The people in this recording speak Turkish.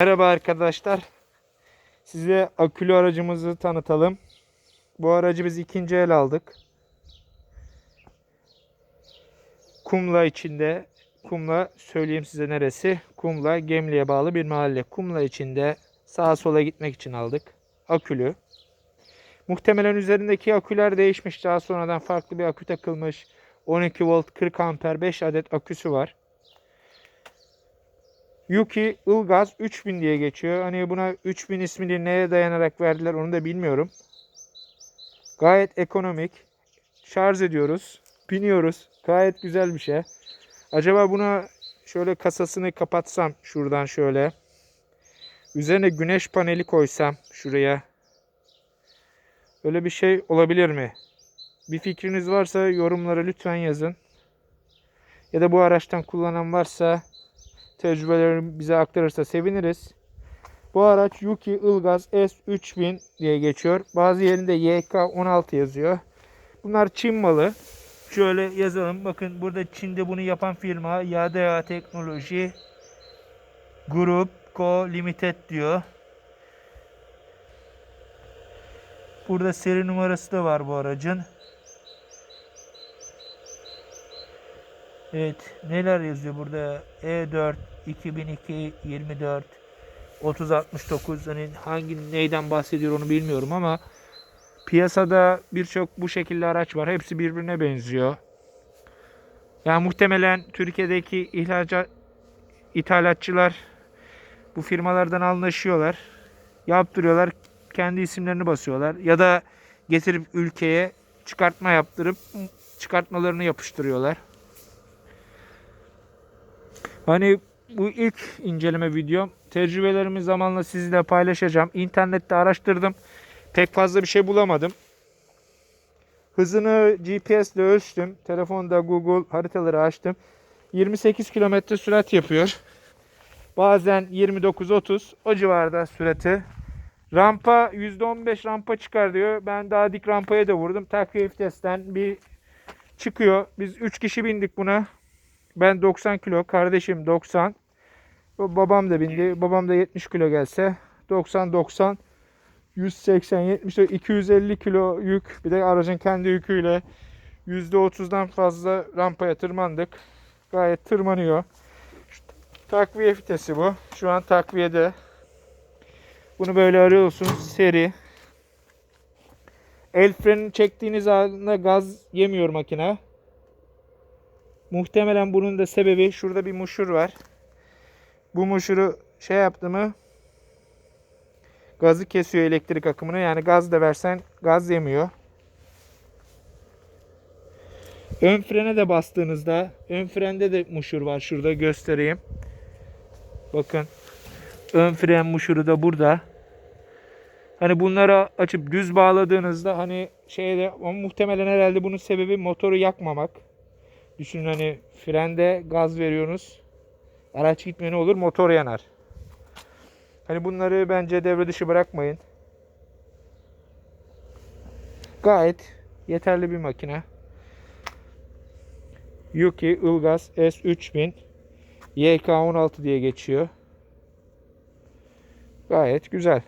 Merhaba arkadaşlar. Size akülü aracımızı tanıtalım. Bu aracı biz ikinci el aldık. Kumla içinde. Kumla söyleyeyim size neresi. Kumla Gemli'ye bağlı bir mahalle. Kumla içinde sağa sola gitmek için aldık. Akülü. Muhtemelen üzerindeki aküler değişmiş. Daha sonradan farklı bir akü takılmış. 12 volt 40 amper 5 adet aküsü var. Yuki Ilgaz 3000 diye geçiyor. Hani buna 3000 ismini neye dayanarak verdiler onu da bilmiyorum. Gayet ekonomik. Şarj ediyoruz. Biniyoruz. Gayet güzel bir şey. Acaba buna şöyle kasasını kapatsam şuradan şöyle. Üzerine güneş paneli koysam şuraya. Öyle bir şey olabilir mi? Bir fikriniz varsa yorumlara lütfen yazın. Ya da bu araçtan kullanan varsa tecrübelerini bize aktarırsa seviniriz. Bu araç Yuki Ilgaz S3000 diye geçiyor. Bazı yerinde YK16 yazıyor. Bunlar Çin malı. Şöyle yazalım. Bakın burada Çin'de bunu yapan firma YDA Teknoloji Group Co Limited diyor. Burada seri numarası da var bu aracın. Evet, neler yazıyor burada? E4 2002 24 3069 hani hangi neyden bahsediyor onu bilmiyorum ama piyasada birçok bu şekilde araç var. Hepsi birbirine benziyor. Yani muhtemelen Türkiye'deki ihracat ithalatçılar bu firmalardan anlaşıyorlar. Yaptırıyorlar. Kendi isimlerini basıyorlar. Ya da getirip ülkeye çıkartma yaptırıp çıkartmalarını yapıştırıyorlar. Hani bu ilk inceleme videom. Tecrübelerimi zamanla sizinle paylaşacağım. İnternette araştırdım. Pek fazla bir şey bulamadım. Hızını GPS ile ölçtüm. Telefonda Google haritaları açtım. 28 km sürat yapıyor. Bazen 29-30 o civarda sürati. Rampa %15 rampa çıkar diyor. Ben daha dik rampaya da vurdum. Takviye vitesten bir çıkıyor. Biz 3 kişi bindik buna. Ben 90 kilo, kardeşim 90. Babam da bindi. Babam da 70 kilo gelse 90 90 180 70 250 kilo yük. Bir de aracın kendi yüküyle %30'dan fazla rampaya tırmandık. Gayet tırmanıyor. Şu takviye vitesi bu. Şu an takviyede. Bunu böyle arıyorsunuz seri. El frenini çektiğiniz anda gaz yemiyor makine. Muhtemelen bunun da sebebi şurada bir muşur var. Bu muşuru şey yaptı mı gazı kesiyor elektrik akımını. Yani gaz da versen gaz yemiyor. Ön frene de bastığınızda ön frende de muşur var. Şurada göstereyim. Bakın. Ön fren muşuru da burada. Hani bunlara açıp düz bağladığınızda hani şeyde muhtemelen herhalde bunun sebebi motoru yakmamak. Düşünün hani frende gaz veriyorsunuz. Araç gitmiyor ne olur? Motor yanar. Hani bunları bence devre dışı bırakmayın. Gayet yeterli bir makine. Yuki Ilgaz S3000 YK16 diye geçiyor. Gayet güzel.